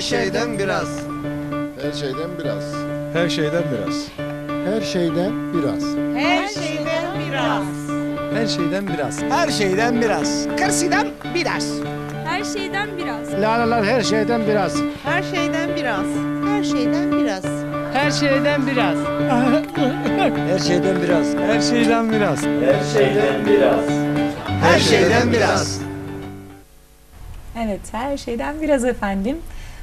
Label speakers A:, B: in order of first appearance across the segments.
A: Her şeyden biraz.
B: Her şeyden biraz.
C: Her şeyden biraz.
B: Her şeyden biraz.
D: Her şeyden biraz.
C: Her şeyden biraz.
A: Her şeyden biraz.
D: Kırsıdan biraz.
E: Her şeyden biraz.
B: Lalalar her şeyden biraz.
D: Her şeyden biraz. Her şeyden biraz.
F: Her şeyden biraz.
C: Her şeyden biraz. Her şeyden biraz.
A: Her şeyden biraz.
G: Evet, her şeyden biraz efendim.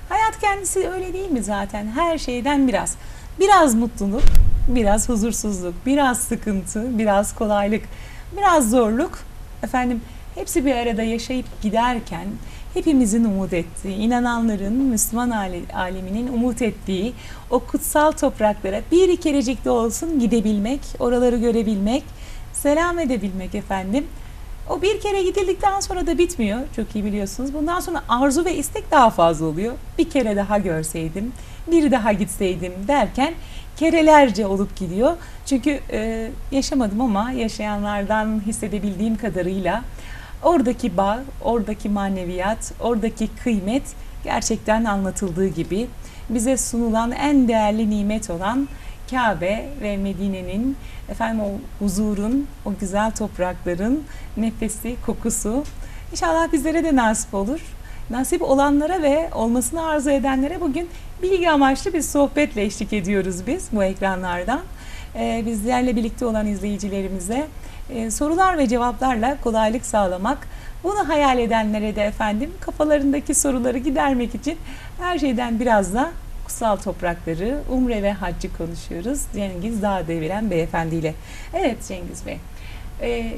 G: Hayat kendisi öyle değil mi zaten? Her şeyden biraz. Biraz mutluluk, biraz huzursuzluk, biraz sıkıntı, biraz kolaylık, biraz zorluk. Efendim hepsi bir arada yaşayıp giderken hepimizin umut ettiği, inananların, Müslüman ale- aleminin umut ettiği o kutsal topraklara bir kerecik de olsun gidebilmek, oraları görebilmek, selam edebilmek efendim. O bir kere gidildikten sonra da bitmiyor. Çok iyi biliyorsunuz. Bundan sonra arzu ve istek daha fazla oluyor. Bir kere daha görseydim, bir daha gitseydim derken kerelerce olup gidiyor. Çünkü e, yaşamadım ama yaşayanlardan hissedebildiğim kadarıyla oradaki bağ, oradaki maneviyat, oradaki kıymet gerçekten anlatıldığı gibi bize sunulan en değerli nimet olan Kabe ve Medine'nin efendim o huzurun, o güzel toprakların nefesi, kokusu İnşallah bizlere de nasip olur. Nasip olanlara ve olmasını arzu edenlere bugün bilgi amaçlı bir sohbetle eşlik ediyoruz biz bu ekranlardan. Ee, bizlerle birlikte olan izleyicilerimize e, sorular ve cevaplarla kolaylık sağlamak, bunu hayal edenlere de efendim kafalarındaki soruları gidermek için her şeyden biraz da kutsal toprakları, umre ve haccı konuşuyoruz. Cengiz Dağ deviren beyefendiyle. Evet Cengiz Bey, e,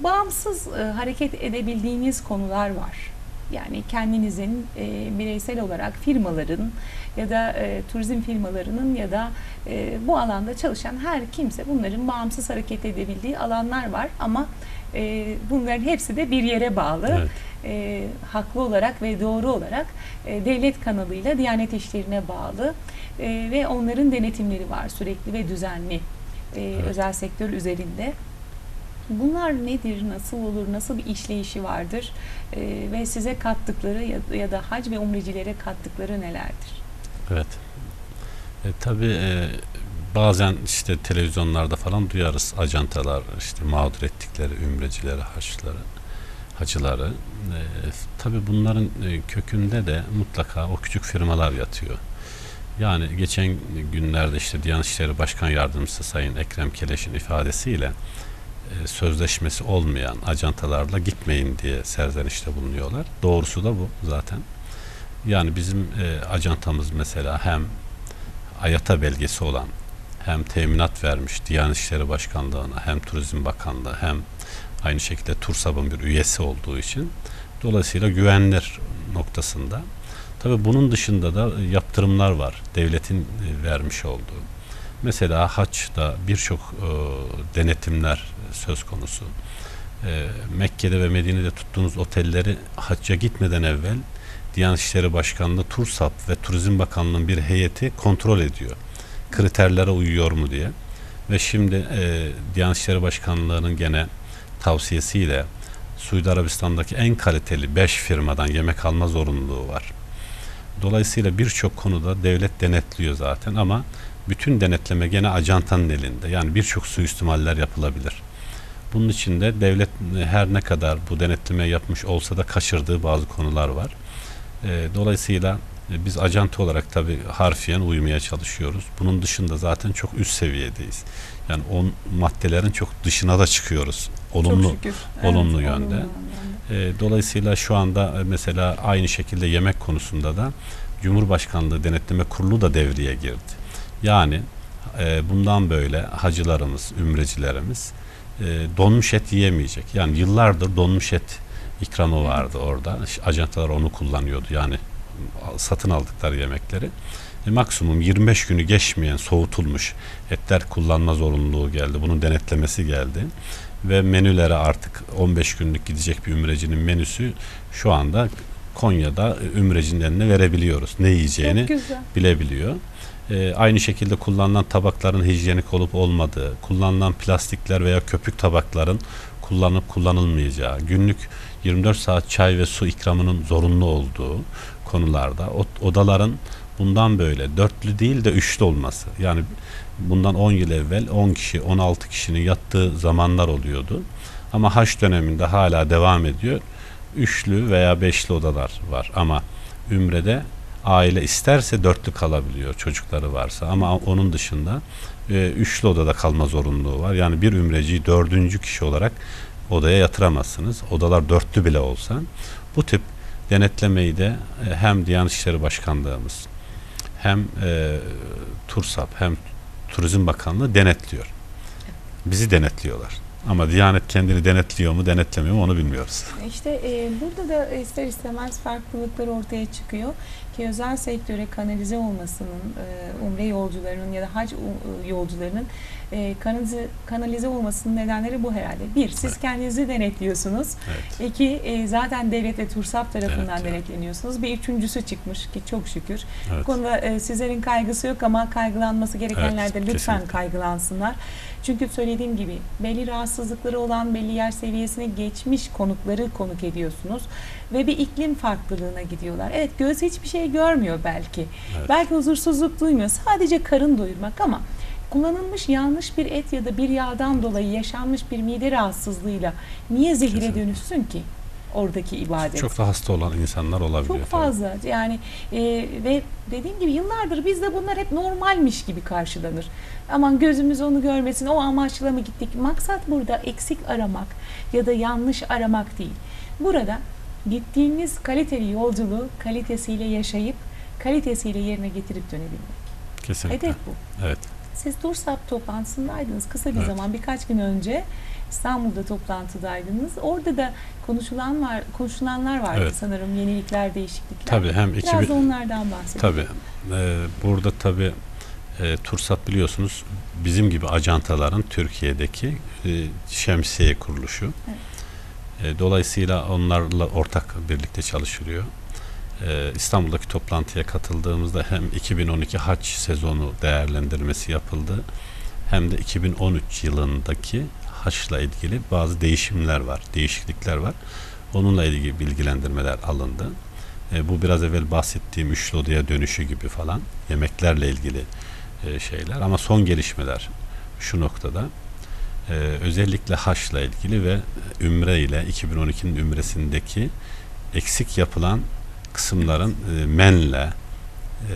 G: bağımsız e, hareket edebildiğiniz konular var. Yani kendinizin e, bireysel olarak firmaların ya da e, turizm firmalarının ya da e, bu alanda çalışan her kimse bunların bağımsız hareket edebildiği alanlar var ama e, bunların hepsi de bir yere bağlı.
H: Evet.
G: E, haklı olarak ve doğru olarak e, devlet kanalıyla Diyanet İşleri'ne bağlı e, ve onların denetimleri var sürekli ve düzenli e,
H: Evet.
G: özel sektör üzerinde. Bunlar nedir, nasıl olur, nasıl bir işleyişi vardır e, ve size kattıkları ya, ya da hac ve umrecilere kattıkları nelerdir?
H: Evet. E, tabii e, bazen işte televizyonlarda falan duyarız ajantalar işte mağdur ettikleri ümrecileri, haçları, hacıları. E, tabii bunların kökünde de mutlaka o küçük firmalar yatıyor. Yani geçen günlerde işte Diyanet İşleri Başkan Yardımcısı Sayın Ekrem Keleş'in ifadesiyle e, sözleşmesi olmayan ajantalarla gitmeyin diye serzenişte bulunuyorlar. Doğrusu da bu zaten. Yani bizim e, ajantamız mesela hem ayata belgesi olan hem teminat vermiş Diyanet İşleri Başkanlığı'na hem Turizm Bakanlığı hem aynı şekilde TURSAB'ın bir üyesi olduğu için dolayısıyla güvenilir noktasında. Tabi bunun dışında da yaptırımlar var devletin e, vermiş olduğu. Mesela haçta birçok e, denetimler söz konusu. E, Mekke'de ve Medine'de tuttuğunuz otelleri hacca gitmeden evvel Diyanet İşleri Başkanlığı, TURSAP ve Turizm Bakanlığı'nın bir heyeti kontrol ediyor. Kriterlere uyuyor mu diye. Ve şimdi e, Diyanet İşleri Başkanlığı'nın gene tavsiyesiyle Suudi Arabistan'daki en kaliteli 5 firmadan yemek alma zorunluluğu var. Dolayısıyla birçok konuda devlet denetliyor zaten ama bütün denetleme gene ajantanın elinde. Yani birçok suistimaller yapılabilir. Bunun için de devlet her ne kadar bu denetleme yapmış olsa da kaçırdığı bazı konular var. E, dolayısıyla e, biz ajanta olarak tabi harfiyen uymaya çalışıyoruz. Bunun dışında zaten çok üst seviyedeyiz. Yani on maddelerin çok dışına da çıkıyoruz. Olumlu
G: Çok şükür.
H: olumlu
G: Evet,
H: yönde.
G: olumlu
H: E, dolayısıyla şu anda e, mesela aynı şekilde yemek konusunda da Cumhurbaşkanlığı Denetleme Kurulu da devreye girdi. Yani e, bundan böyle hacılarımız, ümrecilerimiz e, donmuş et yiyemeyecek. Yani yıllardır donmuş et ikramı vardı orada. Ajantalar onu kullanıyordu. Yani satın aldıkları yemekleri. E, maksimum 25 günü geçmeyen soğutulmuş etler kullanma zorunluluğu geldi. Bunun denetlemesi geldi. Ve menülere artık 15 günlük gidecek bir ümrecinin menüsü şu anda Konya'da e, ümrecinin eline verebiliyoruz. Ne yiyeceğini bilebiliyor. Ee, aynı şekilde kullanılan tabakların hijyenik olup olmadığı, kullanılan plastikler veya köpük tabakların kullanıp kullanılmayacağı, günlük 24 saat çay ve su ikramının zorunlu olduğu konularda odaların bundan böyle dörtlü değil de üçlü olması. Yani bundan 10 yıl evvel 10 kişi 16 kişinin yattığı zamanlar oluyordu. Ama haç döneminde hala devam ediyor. Üçlü veya beşli odalar var ama ümrede aile isterse dörtlü kalabiliyor çocukları varsa ama onun dışında e, üçlü odada kalma zorunluluğu var. Yani bir ümreciyi dördüncü kişi olarak odaya yatıramazsınız. Odalar dörtlü bile olsa. Bu tip denetlemeyi de e, hem Diyanet İşleri Başkanlığımız hem e, TURSAP hem Turizm Bakanlığı denetliyor. Bizi denetliyorlar. Ama Diyanet kendini denetliyor mu denetlemiyor mu onu bilmiyoruz.
G: İşte e, burada da ister istemez farklılıklar ortaya çıkıyor ki özel sektöre kanalize olmasının, e, umre yolcularının ya da hac u- yolcularının e, kanalize, kanalize olmasının nedenleri bu herhalde. Bir, siz
H: Evet.
G: kendinizi denetliyorsunuz.
H: Evet.
G: İki, e, zaten devlet ve TURSAP tarafından
H: Evet, evet.
G: denetleniyorsunuz. Bir üçüncüsü çıkmış ki çok şükür. Bu
H: Evet.
G: konuda e, sizlerin kaygısı yok ama kaygılanması gerekenler
H: Evet,
G: de lütfen
H: kesinlikle.
G: kaygılansınlar. Çünkü söylediğim gibi belli rahatsızlıkları olan belli yer seviyesine geçmiş konukları konuk ediyorsunuz ve bir iklim farklılığına gidiyorlar. Evet göz hiçbir şey görmüyor belki.
H: Evet.
G: Belki huzursuzluk duymuyor. Sadece karın doyurmak ama kullanılmış yanlış bir et ya da bir yağdan dolayı yaşanmış bir mide rahatsızlığıyla niye zehire
H: Kesinlikle.
G: dönüşsün ki oradaki ibadet?
H: Çok da hasta olan insanlar olabiliyor.
G: Çok
H: tabii.
G: fazla yani e, ve dediğim gibi yıllardır bizde bunlar hep normalmiş gibi karşılanır. Aman gözümüz onu görmesin o amaçla mı gittik? Maksat burada eksik aramak ya da yanlış aramak değil. Burada gittiğiniz kaliteli yolculuğu kalitesiyle yaşayıp kalitesiyle yerine getirip dönebilmek.
H: Kesinlikle.
G: Hedef bu.
H: Evet.
G: Siz TURSAP toplantısındaydınız kısa bir
H: Evet.
G: zaman birkaç gün önce İstanbul'da toplantıdaydınız. Orada da konuşulan var, konuşulanlar vardı
H: Evet.
G: sanırım yenilikler, değişiklikler.
H: Tabii hem
G: Biraz
H: 2000
G: da onlardan bahsedelim.
H: Tabii. Ee, burada tabii e, Tursat biliyorsunuz bizim gibi ajantaların Türkiye'deki e, şemsiye kuruluşu. E, dolayısıyla onlarla ortak birlikte çalışılıyor. E, İstanbul'daki toplantıya katıldığımızda hem 2012 haç sezonu değerlendirmesi yapıldı hem de 2013 yılındaki haçla ilgili bazı değişimler var, değişiklikler var. Onunla ilgili bilgilendirmeler alındı. E, bu biraz evvel bahsettiğim üçlü odaya dönüşü gibi falan yemeklerle ilgili e, şeyler ama son gelişmeler şu noktada e, özellikle haçla ilgili ve ümre ile 2012'nin ümresindeki eksik yapılan kısımların e, menle e,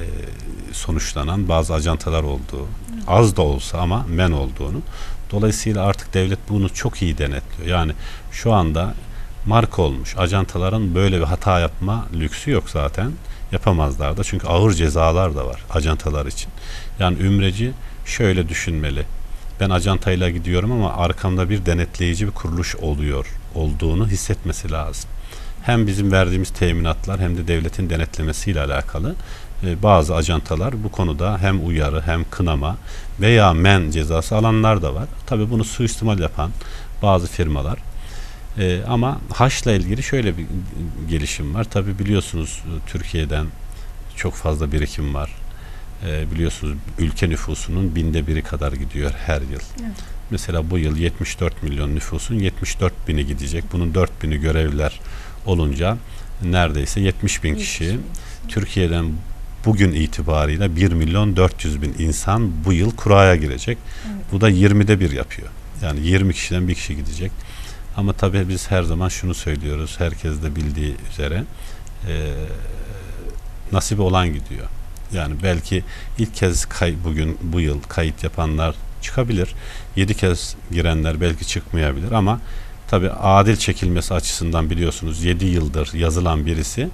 H: sonuçlanan bazı ajantalar olduğu az da olsa ama men olduğunu. Dolayısıyla artık devlet bunu çok iyi denetliyor. Yani şu anda marka olmuş ajantaların böyle bir hata yapma lüksü yok zaten. Yapamazlar da çünkü ağır cezalar da var ajantalar için. Yani ümreci şöyle düşünmeli. Ben acantayla gidiyorum ama arkamda bir denetleyici bir kuruluş oluyor olduğunu hissetmesi lazım hem bizim verdiğimiz teminatlar hem de devletin denetlemesiyle alakalı e, bazı ajantalar bu konuda hem uyarı hem kınama veya men cezası alanlar da var. Tabii bunu suistimal yapan bazı firmalar. E, ama haçla ilgili şöyle bir gelişim var. Tabii biliyorsunuz e, Türkiye'den çok fazla birikim var. E, biliyorsunuz ülke nüfusunun binde biri kadar gidiyor her yıl.
G: Evet.
H: Mesela bu yıl 74 milyon nüfusun 74 bini gidecek. Bunun 4 bini görevliler olunca neredeyse 70 bin kişi Türkiye'den bugün itibarıyla 1 milyon 400 bin insan bu yıl kuraya girecek.
G: Evet.
H: Bu da 20'de bir yapıyor. Yani 20 kişiden bir kişi gidecek. Ama tabii biz her zaman şunu söylüyoruz. Herkes de bildiği üzere eee nasibi olan gidiyor. Yani belki ilk kez kay, bugün bu yıl kayıt yapanlar çıkabilir. 7 kez girenler belki çıkmayabilir ama tabii adil çekilmesi açısından biliyorsunuz 7 yıldır yazılan birisi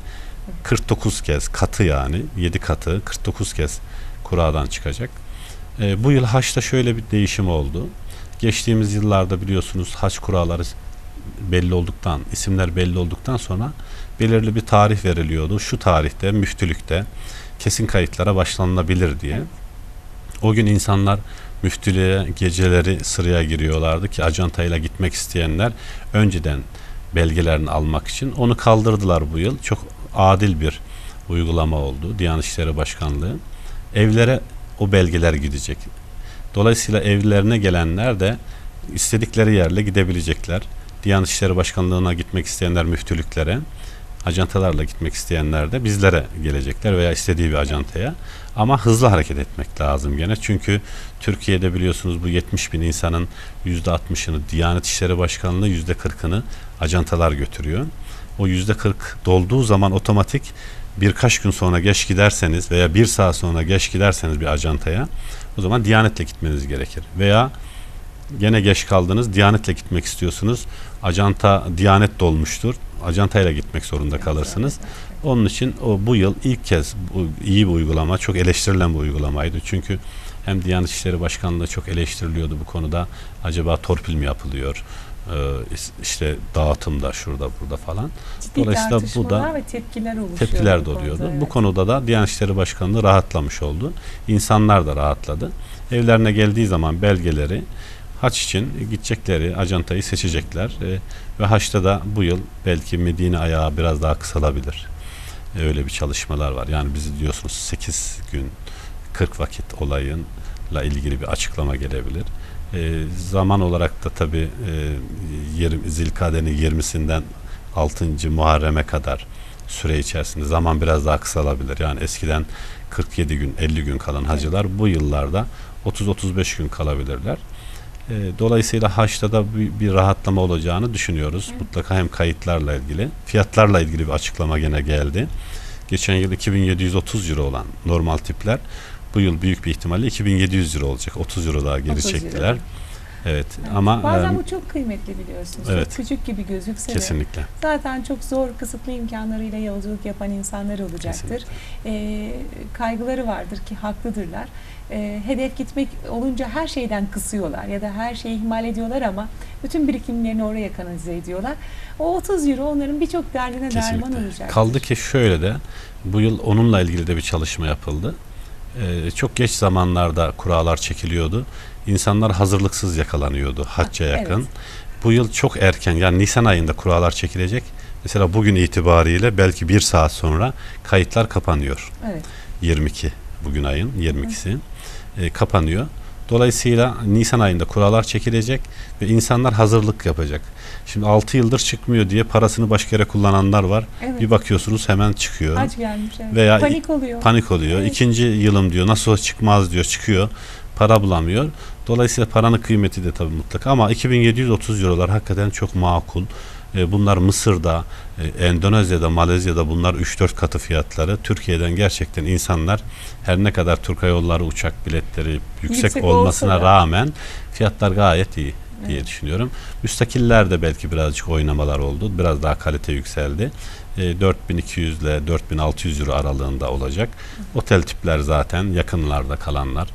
H: 49 kez katı yani 7 katı 49 kez kuradan çıkacak. Ee, bu yıl haçta şöyle bir değişim oldu. Geçtiğimiz yıllarda biliyorsunuz haç kuralları belli olduktan, isimler belli olduktan sonra belirli bir tarih veriliyordu. Şu tarihte müftülükte kesin kayıtlara başlanılabilir diye. O gün insanlar müftülüğe geceleri sıraya giriyorlardı ki acantayla gitmek isteyenler önceden belgelerini almak için onu kaldırdılar bu yıl. Çok adil bir uygulama oldu Diyanet İşleri Başkanlığı. Evlere o belgeler gidecek. Dolayısıyla evlerine gelenler de istedikleri yerle gidebilecekler. Diyanet İşleri Başkanlığı'na gitmek isteyenler müftülüklere Ajantalarla gitmek isteyenler de bizlere gelecekler veya istediği bir ajantaya. Ama hızlı hareket etmek lazım gene. Çünkü Türkiye'de biliyorsunuz bu 70 bin insanın %60'ını Diyanet İşleri Başkanlığı %40'ını ajantalar götürüyor. O %40 dolduğu zaman otomatik birkaç gün sonra geç giderseniz veya bir saat sonra geç giderseniz bir ajantaya o zaman Diyanet'le gitmeniz gerekir. Veya gene geç kaldınız Diyanet'le gitmek istiyorsunuz. Ajanta Diyanet dolmuştur. Ajantayla gitmek zorunda kalırsınız. Onun için o bu yıl ilk kez bu iyi bir uygulama, çok eleştirilen bir uygulamaydı. Çünkü hem Diyanet İşleri Başkanlığı çok eleştiriliyordu bu konuda. Acaba torpil mi yapılıyor? Ee, işte dağıtımda şurada burada falan.
G: Ciddi
H: Dolayısıyla bu da
G: ve tepkiler oluşuyor.
H: tepkiler de oluyordu.
G: konuda,
H: Bu
G: evet.
H: konuda da Diyanet İşleri Başkanlığı rahatlamış oldu. İnsanlar da rahatladı. Evlerine geldiği zaman belgeleri haç için gidecekleri ajantayı seçecekler. Ee, ve haçta da bu yıl belki Medine ayağı biraz daha kısalabilir. Ee, öyle bir çalışmalar var. Yani bizi diyorsunuz 8 gün 40 vakit olayınla ilgili bir açıklama gelebilir. Ee, zaman olarak da tabi e, yirmi- Zilkade'nin 20'sinden 6. Muharrem'e kadar süre içerisinde zaman biraz daha kısalabilir. Yani eskiden 47 gün 50 gün kalan hacılar bu yıllarda 30-35 gün kalabilirler. Ee, dolayısıyla haçta da bir, bir rahatlama olacağını düşünüyoruz. Mutlaka hem kayıtlarla ilgili, fiyatlarla ilgili bir açıklama gene geldi. Geçen yıl 2730 euro olan normal tipler bu yıl büyük bir ihtimalle 2700 euro olacak. 30 euro daha geri
G: 30 euro.
H: çektiler. Evet,
G: Evet.
H: ama
G: Bazen
H: e,
G: bu çok kıymetli biliyorsunuz.
H: evet.
G: Çok küçük gibi gözükse de
H: kesinlikle.
G: zaten çok zor kısıtlı imkanlarıyla yolculuk yapan insanlar olacaktır.
H: Kesinlikle.
G: Ee, kaygıları vardır ki haklıdırlar. Ee, hedef gitmek olunca her şeyden kısıyorlar ya da her şeyi ihmal ediyorlar ama bütün birikimlerini oraya kanalize ediyorlar. O 30 euro onların birçok derdine derman
H: Kesinlikle.
G: olacak.
H: Kaldı ki şöyle de bu yıl onunla ilgili de bir çalışma yapıldı. Ee, çok geç zamanlarda kurallar çekiliyordu. İnsanlar hazırlıksız yakalanıyordu hacca
G: Evet.
H: yakın. Bu yıl çok erken yani Nisan ayında kurallar çekilecek. Mesela bugün itibariyle belki bir saat sonra kayıtlar kapanıyor.
G: Evet.
H: 22 bugün ayın 22'si e, kapanıyor. Dolayısıyla Nisan ayında kurallar çekilecek ve insanlar hazırlık yapacak. Şimdi 6 yıldır çıkmıyor diye parasını başka yere kullananlar var.
G: Evet.
H: Bir bakıyorsunuz hemen çıkıyor.
G: Aç gelmiş. Evet.
H: Veya
G: Panik oluyor.
H: Panik oluyor.
G: Evet.
H: İkinci yılım diyor. Nasıl çıkmaz diyor. Çıkıyor. Para bulamıyor. Dolayısıyla paranın kıymeti de tabii mutlaka. Ama 2730 eurolar hakikaten çok makul. E, Bunlar Mısır'da, e, Endonezya'da, Malezya'da bunlar 3-4 katı fiyatları. Türkiye'den gerçekten insanlar her ne kadar Türk Hava Yolları uçak biletleri yüksek,
G: Yüksek
H: olmasına
G: olsa da.
H: rağmen fiyatlar gayet iyi diye
G: Evet.
H: düşünüyorum. Müstakiller de belki birazcık oynamalar oldu. Biraz daha kalite yükseldi. E, 4200 ile 4600 euro aralığında olacak. Otel tipler zaten yakınlarda kalanlar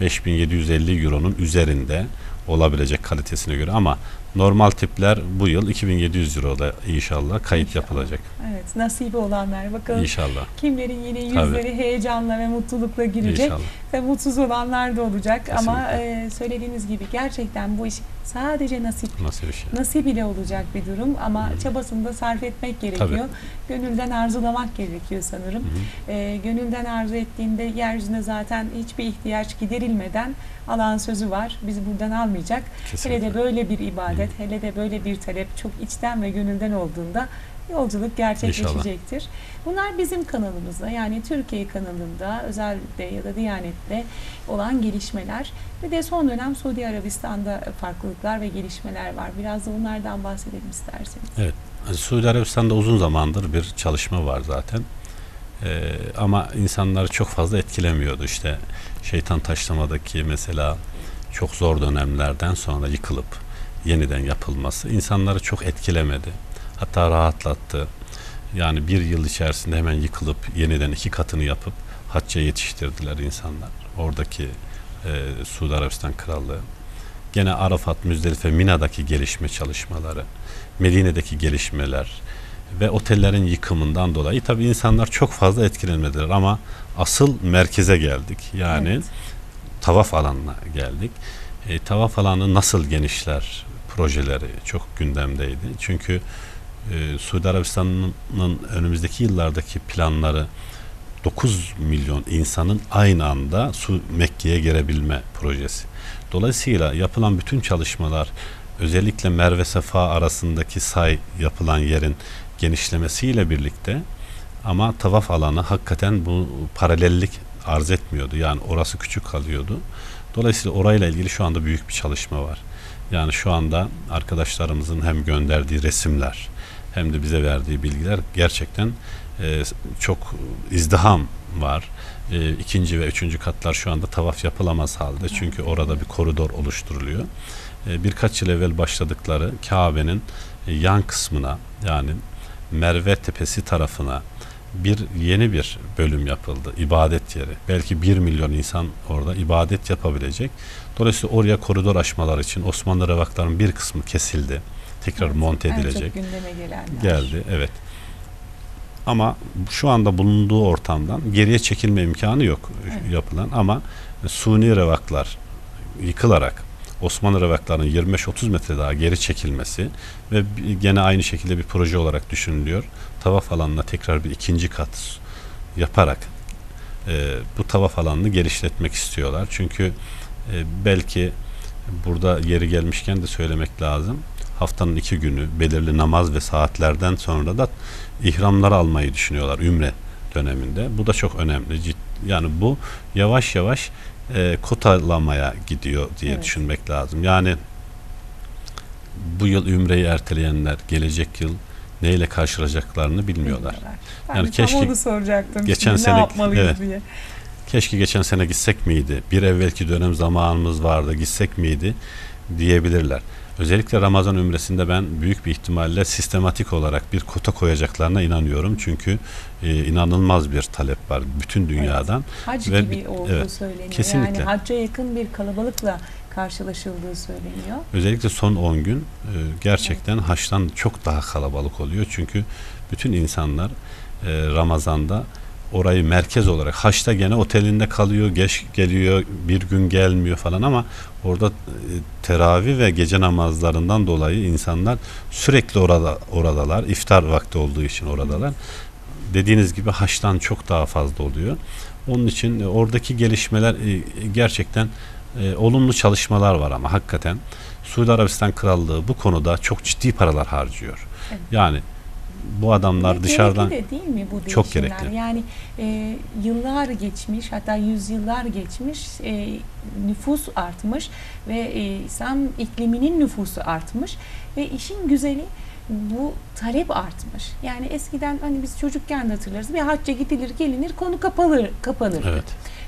H: 5750 euronun üzerinde olabilecek kalitesine göre ama normal tipler bu yıl 2700 euroda inşallah kayıt
G: İnşallah.
H: yapılacak.
G: Evet. Nasibi olanlar. Bakalım
H: İnşallah.
G: kimlerin yine
H: Tabii.
G: yüzleri heyecanla ve mutlulukla girecek.
H: İnşallah.
G: ve mutsuz olanlar da olacak ama
H: Kesinlikle.
G: e, söylediğiniz gibi gerçekten bu iş sadece nasip
H: Nasıl bir şey?
G: nasip ile olacak bir durum ama
H: Hı.
G: çabasını da sarf etmek gerekiyor. Gönülden arzulamak gerekiyor sanırım.
H: Hı.
G: E, gönülden arzu ettiğinde yeryüzüne zaten hiçbir ihtiyaç giderilmeden alan sözü var. Bizi buradan almayacak. Hele
H: Kesinlikle.
G: de böyle bir ibadet, hele de böyle bir talep çok içten ve gönülden olduğunda yolculuk gerçekleşecektir. Bunlar bizim kanalımızda yani Türkiye kanalında özellikle ya da Diyanet'te olan gelişmeler ve de son dönem Suudi Arabistan'da farklılıklar ve gelişmeler var. Biraz da onlardan bahsedelim isterseniz.
H: Yani Suudi Arabistan'da uzun zamandır bir çalışma var zaten. Ee, ama insanları çok fazla etkilemiyordu. İşte şeytan taşlamadaki mesela çok zor dönemlerden sonra yıkılıp yeniden yapılması insanları çok etkilemedi. Hatta rahatlattı. Yani bir yıl içerisinde hemen yıkılıp yeniden iki katını yapıp hacca yetiştirdiler insanlar. Oradaki e, Suudi Arabistan Krallığı. Gene Arafat, Müzdelife, Mina'daki gelişme çalışmaları, Medine'deki gelişmeler ve otellerin yıkımından dolayı tabii insanlar çok fazla etkilenmediler ama asıl merkeze geldik. Yani
G: Evet.
H: tavaf alanına geldik. E, tavaf alanı nasıl genişler projeleri çok gündemdeydi. Çünkü e, Suudi Arabistan'ın önümüzdeki yıllardaki planları 9 milyon insanın aynı anda su Mekke'ye girebilme projesi. Dolayısıyla yapılan bütün çalışmalar özellikle Merve Sefa arasındaki say yapılan yerin genişlemesiyle birlikte ama tavaf alanı hakikaten bu paralellik arz etmiyordu. Yani orası küçük kalıyordu. Dolayısıyla orayla ilgili şu anda büyük bir çalışma var. Yani şu anda arkadaşlarımızın hem gönderdiği resimler hem de bize verdiği bilgiler gerçekten e, çok izdiham var. E, ikinci ve üçüncü katlar şu anda tavaf yapılamaz halde. Çünkü orada bir koridor oluşturuluyor. E, birkaç yıl evvel başladıkları Kabe'nin e, yan kısmına yani Merve Tepesi tarafına bir yeni bir bölüm yapıldı. ibadet yeri. Belki bir milyon insan orada ibadet yapabilecek. Dolayısıyla oraya koridor açmalar için Osmanlı revakların bir kısmı kesildi. Tekrar monte
G: En
H: edilecek.
G: çok gündeme gelenler.
H: Geldi evet. Ama şu anda bulunduğu ortamdan geriye çekilme imkanı yok
G: Evet.
H: yapılan ama suni revaklar yıkılarak Osmanlı revaklarının 25-30 metre daha geri çekilmesi ve gene aynı şekilde bir proje olarak düşünülüyor. Tavaf alanına tekrar bir ikinci kat yaparak e, bu tavaf alanını genişletmek istiyorlar. Çünkü e, belki burada yeri gelmişken de söylemek lazım. Haftanın iki günü belirli namaz ve saatlerden sonra da ihramları almayı düşünüyorlar Ümre döneminde. Bu da çok önemli. Yani bu yavaş yavaş e, kotalamaya gidiyor diye
G: Evet.
H: düşünmek lazım. Yani bu yıl Ümre'yi erteleyenler gelecek yıl neyle karşılaşacaklarını bilmiyorlar.
G: Ben
H: Yani
G: tam
H: keşke
G: onu soracaktım.
H: geçen sene-
G: ne yapmalıyız
H: evet.
G: diye.
H: Keşke geçen sene gitsek miydi? Bir evvelki dönem zamanımız vardı gitsek miydi diyebilirler. Özellikle Ramazan ümresinde ben büyük bir ihtimalle sistematik olarak bir kota koyacaklarına inanıyorum. Çünkü e, inanılmaz bir talep var bütün dünyadan.
G: Hac
H: Ve
G: gibi olduğu
H: evet,
G: söyleniyor.
H: kesinlikle.
G: Yani hacca yakın bir kalabalıkla karşılaşıldığı söyleniyor.
H: Özellikle son 10 gün e, gerçekten haçtan çok daha kalabalık oluyor. Çünkü bütün insanlar e, Ramazan'da orayı merkez olarak haçta gene otelinde kalıyor, geç geliyor, bir gün gelmiyor falan ama orada e, teravih ve gece namazlarından dolayı insanlar sürekli orada oradalar. İftar vakti olduğu için oradalar. Dediğiniz gibi haçtan çok daha fazla oluyor. Onun için e, oradaki gelişmeler e, gerçekten e, olumlu çalışmalar var ama hakikaten Suudi Arabistan Krallığı bu konuda çok ciddi paralar harcıyor.
G: Evet.
H: Yani bu adamlar
G: Ve
H: dışarıdan
G: de değil mi bu
H: Çok gerekli.
G: Yani e, yıllar geçmiş hatta yüzyıllar geçmiş e, nüfus artmış ve e, İslam ikliminin nüfusu artmış ve işin güzeli bu talep artmış. Yani eskiden hani biz çocukken de hatırlarız bir hacca gidilir gelinir konu kapanır kapanır.
H: evet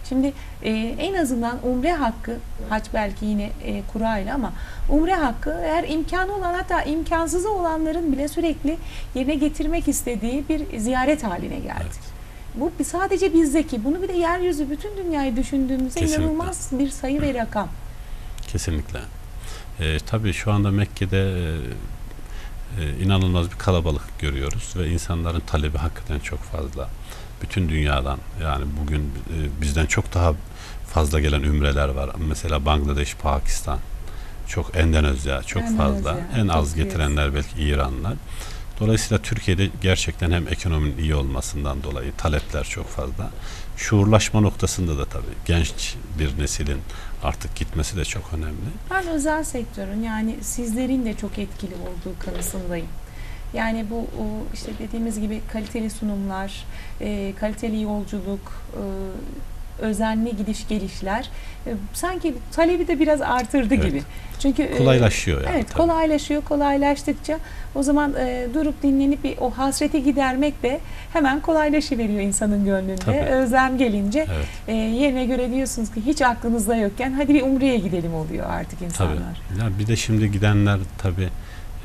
G: Şimdi e, en azından umre hakkı, hac belki yine e, kurayla ama umre hakkı eğer imkanı olan hatta imkansızı olanların bile sürekli yerine getirmek istediği bir ziyaret haline geldi.
H: Evet.
G: Bu sadece bizdeki, bunu bir de yeryüzü bütün dünyayı düşündüğümüzde
H: Kesinlikle.
G: inanılmaz bir sayı ve rakam.
H: kesinlikle. E, tabii şu anda Mekke'de e, e, inanılmaz bir kalabalık görüyoruz ve insanların talebi hakikaten çok fazla. Bütün dünyadan yani bugün e, bizden çok daha fazla gelen ümreler var. Mesela Bangladeş, Pakistan, çok Endonezya çok
G: Endonezya,
H: fazla. En az getirenler belki İranlar. Dolayısıyla Türkiye'de gerçekten hem ekonominin iyi olmasından dolayı talepler çok fazla. Şuurlaşma noktasında da tabii genç bir neslin artık gitmesi de çok önemli.
G: Ben özel sektörün yani sizlerin de çok etkili olduğu kanısındayım. Yani bu işte dediğimiz gibi kaliteli sunumlar, e, kaliteli yolculuk, e, özenli gidiş gelişler e, sanki talebi de biraz artırdı
H: Evet.
G: gibi. Çünkü
H: Kolaylaşıyor yani.
G: Evet
H: tabii.
G: kolaylaşıyor. Kolaylaştıkça o zaman e, durup dinlenip bir o hasreti gidermek de hemen kolaylaşıveriyor insanın gönlünde.
H: Tabii.
G: Özlem gelince
H: Evet.
G: e, yerine göre diyorsunuz ki hiç aklınızda yokken hadi bir umreye gidelim oluyor artık
H: Tabii.
G: insanlar.
H: Ya bir de şimdi gidenler tabii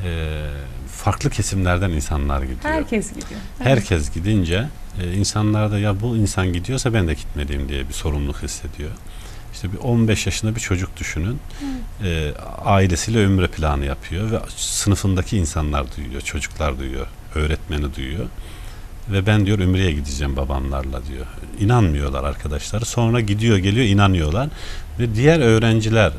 H: e, farklı kesimlerden insanlar gidiyor.
G: Herkes gidiyor. Evet.
H: Herkes gidince e, insanlar da ya bu insan gidiyorsa ben de gitmeliyim diye bir sorumluluk hissediyor. İşte bir 15 yaşında bir çocuk düşünün. E, ailesiyle ömre planı yapıyor ve sınıfındaki insanlar duyuyor, çocuklar duyuyor, öğretmeni duyuyor. Ve ben diyor Ümre'ye gideceğim babamlarla diyor. İnanmıyorlar arkadaşları. Sonra gidiyor geliyor inanıyorlar. Ve diğer öğrenciler,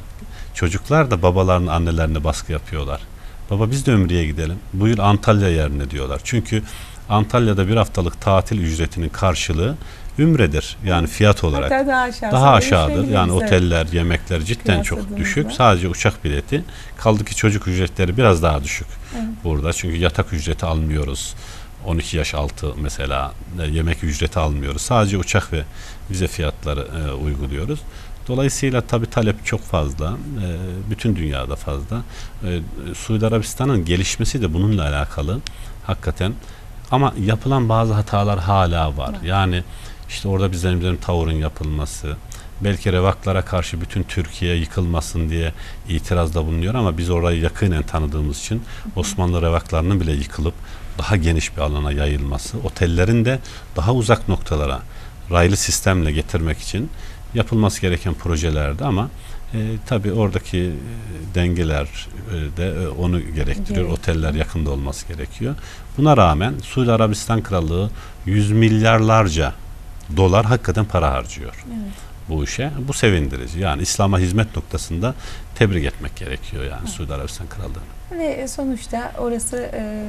H: çocuklar da babalarını annelerine baskı yapıyorlar. Baba biz de Ümre'ye gidelim. Bu yıl Antalya yerine diyorlar. Çünkü Antalya'da bir haftalık tatil ücretinin karşılığı Ümredir. Yani fiyat olarak.
G: Hatta daha aşağı.
H: Daha aşağıdır. Yani
G: Evet.
H: oteller, yemekler cidden çok düşük. Sadece uçak bileti. Kaldı ki çocuk ücretleri biraz daha düşük
G: Evet.
H: burada. Çünkü yatak ücreti almıyoruz. 12 yaş altı mesela e, yemek ücreti almıyoruz. Sadece uçak ve vize fiyatları e, uyguluyoruz. Dolayısıyla tabii talep çok fazla. E, bütün dünyada fazla. E, Suudi Arabistan'ın gelişmesi de bununla alakalı. Hakikaten ama yapılan bazı hatalar hala var. Yani işte orada bizlerin bizim tavırın yapılması, belki revaklara karşı bütün Türkiye yıkılmasın diye itirazda bulunuyor ama biz orayı yakinen tanıdığımız için Osmanlı revaklarının bile yıkılıp daha geniş bir alana yayılması, otellerin de daha uzak noktalara raylı sistemle getirmek için yapılması gereken projelerdi ama e, tabii oradaki e, dengeler e, de e, onu gerektiriyor.
G: Gerektiriyor.
H: Oteller yakında olması gerekiyor. Buna rağmen Suudi Arabistan Krallığı yüz milyarlarca dolar hakikaten para harcıyor
G: Evet.
H: bu işe. Bu sevindirici. Yani İslam'a hizmet noktasında tebrik etmek gerekiyor yani Suudi Arabistan Krallığı'nı.
G: Ve sonuçta orası e,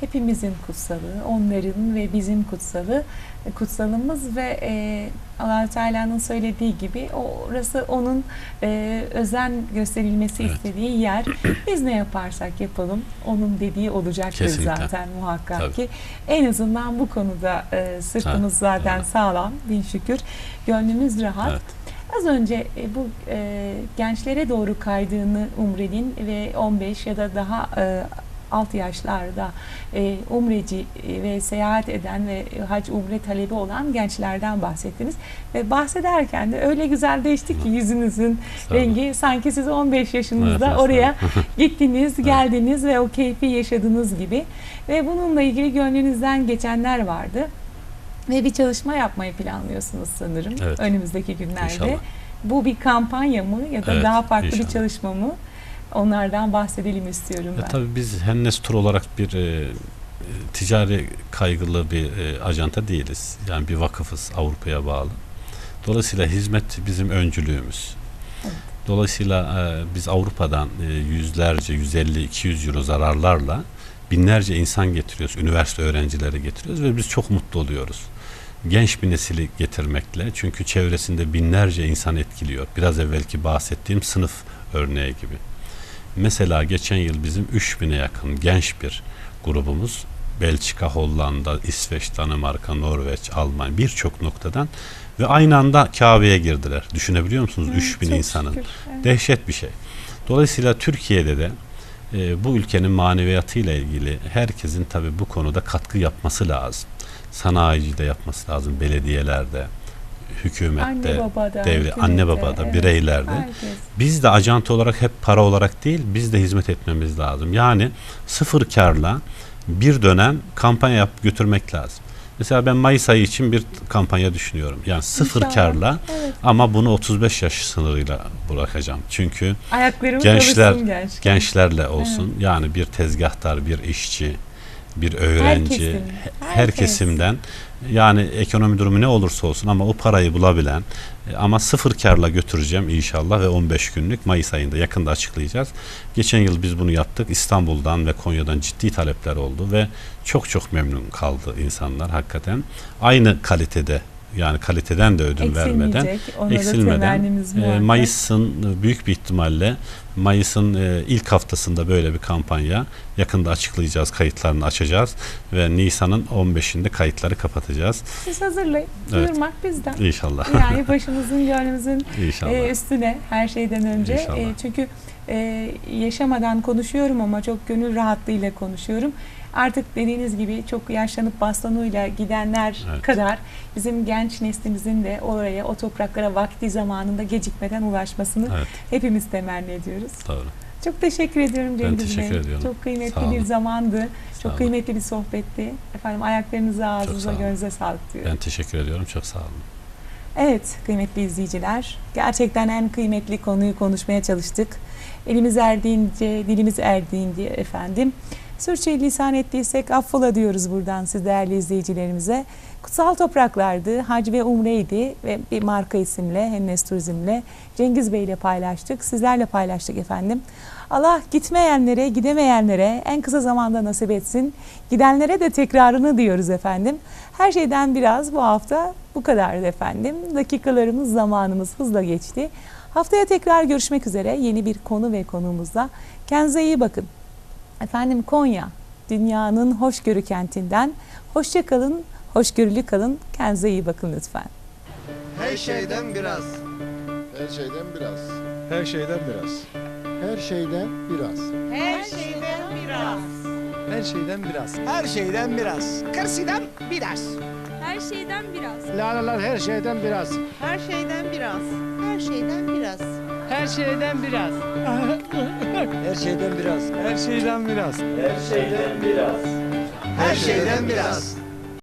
G: hepimizin kutsalı, onların ve bizim kutsalı, kutsalımız ve e, allah Teala'nın söylediği gibi orası onun e, özen gösterilmesi
H: Evet.
G: istediği yer. Biz ne yaparsak yapalım onun dediği olacaktır
H: Kesinlikle.
G: zaten muhakkak
H: Tabii.
G: ki. En azından bu konuda e, sırtımız
H: Ha,
G: zaten
H: evet.
G: sağlam, bin şükür. Gönlümüz rahat.
H: Evet.
G: Az önce e, bu e, gençlere doğru kaydığını Umre'nin ve 15 ya da daha e, alt yaşlarda e, umreci e, ve seyahat eden ve hac umre talebi olan gençlerden bahsettiniz. Ve bahsederken de öyle güzel değişti ki yüzünüzün rengi sanki siz 15 yaşınızda
H: Evet,
G: oraya gittiniz, geldiniz ve o keyfi yaşadığınız gibi. Ve bununla ilgili gönlünüzden geçenler vardı. Ve bir çalışma yapmayı planlıyorsunuz sanırım
H: Evet.
G: önümüzdeki günlerde.
H: İnşallah.
G: Bu bir kampanya mı ya da
H: Evet,
G: daha farklı bir
H: inşallah.
G: çalışma mı? Onlardan bahsedelim istiyorum
H: Ya
G: ben.
H: tabii biz Hennes Tur olarak bir e, e, ticari kaygılı bir e, ajanta değiliz. Yani bir vakıfız Avrupa'ya bağlı. Dolayısıyla hizmet bizim öncülüğümüz.
G: Evet.
H: Dolayısıyla e, biz Avrupa'dan e, yüzlerce, 150-200 euro zararlarla binlerce insan getiriyoruz. Üniversite öğrencileri getiriyoruz ve biz çok mutlu oluyoruz. Genç bir nesili getirmekle çünkü çevresinde binlerce insan etkiliyor. Biraz evvelki bahsettiğim sınıf örneği gibi. Mesela geçen yıl bizim 3000'e yakın genç bir grubumuz Belçika, Hollanda, İsveç, Danimarka, Norveç, Almanya birçok noktadan ve aynı anda Kabe'ye girdiler. Düşünebiliyor musunuz?
G: Evet,
H: 3000
G: çok
H: insanın.
G: şükür. Evet.
H: Dehşet bir şey. Dolayısıyla Türkiye'de de e, bu ülkenin maneviyatıyla ilgili herkesin tabii bu konuda katkı yapması lazım. Sanayicide yapması lazım, belediyelerde, hükümette,
G: Anne babada, hükümette,
H: anne babada,
G: evet.
H: bireylerde.
G: Herkes.
H: Biz de ajanta olarak hep para olarak değil, biz de hizmet etmemiz lazım. Yani sıfır karla bir dönem kampanya yap götürmek lazım. Mesela ben Mayıs ayı için bir kampanya düşünüyorum. Yani sıfır
G: İnşallah.
H: karla
G: Evet.
H: ama bunu 35 yaş sınırıyla bırakacağım. Çünkü
G: Ayaklarımız
H: Gençler- gençlerle olsun. Yani bir tezgahtar, bir işçi, bir öğrenci,
G: kesim,
H: her, kesimden yani ekonomi durumu ne olursa olsun ama o parayı bulabilen e, ama sıfır karla götüreceğim inşallah ve 15 günlük Mayıs ayında yakında açıklayacağız. Geçen yıl biz bunu yaptık. İstanbul'dan ve Konya'dan ciddi talepler oldu ve çok çok memnun kaldı insanlar hakikaten. Aynı kalitede yani kaliteden de ödün vermeden eksilmeden e,
G: muhakkak.
H: Mayıs'ın e, büyük bir ihtimalle Mayıs'ın e, ilk haftasında böyle bir kampanya yakında açıklayacağız, kayıtlarını açacağız ve Nisan'ın 15'inde kayıtları kapatacağız.
G: Siz hazırlayın.
H: Evet.
G: Duyurmak bizden.
H: İnşallah.
G: Yani başımızın gönlümüzün e, üstüne her şeyden önce. E, çünkü e, yaşamadan konuşuyorum ama çok gönül rahatlığıyla konuşuyorum. Artık dediğiniz gibi çok yaşlanıp bastonuyla gidenler
H: Evet.
G: kadar bizim genç neslimizin de oraya, o topraklara vakti zamanında gecikmeden ulaşmasını
H: Evet,
G: hepimiz temenni ediyoruz.
H: doğru.
G: Çok teşekkür ediyorum Cengiz
H: teşekkür
G: Bey.
H: ediyorum.
G: Çok kıymetli
H: Sağ
G: bir zamandı.
H: Sağ
G: Çok
H: olun.
G: kıymetli bir sohbetti. Efendim ayaklarınıza, ağzınıza,
H: olun.
G: gönlünüze sağlık diyorum.
H: Ben teşekkür ediyorum. Çok sağ olun.
G: Evet kıymetli izleyiciler, gerçekten en kıymetli konuyu konuşmaya çalıştık. Elimiz erdiğince, dilimiz erdiğince efendim Sürçülisan ettiysek affola diyoruz buradan siz değerli izleyicilerimize. Kutsal topraklardı, hac ve umreydi ve bir marka isimle, Hennes Turizm'le Cengiz Bey ile paylaştık, sizlerle paylaştık efendim. Allah gitmeyenlere, gidemeyenlere en kısa zamanda nasip etsin. Gidenlere de tekrarını diyoruz efendim. Her şeyden biraz bu hafta bu kadardı efendim. Dakikalarımız, zamanımız hızla geçti. Haftaya tekrar görüşmek üzere yeni bir konu ve konuğumuzla. Kendinize iyi bakın. Efendim Konya, dünyanın hoşgörü kentinden. Hoşça kalın, hoşgörülü kalın. Kendinize iyi bakın lütfen.
A: Her şeyden biraz.
B: Her şeyden biraz.
C: Her şeyden biraz.
B: Her şeyden biraz.
D: Her şeyden biraz.
C: Her şeyden biraz.
A: Her şeyden biraz.
D: Kırsıdan biraz.
E: Her şeyden biraz.
B: Lalalar her şeyden biraz.
D: Her şeyden biraz. Her şeyden biraz.
F: Her şeyden biraz.
C: Her şeyden biraz. Her şeyden biraz.
A: Her şeyden biraz.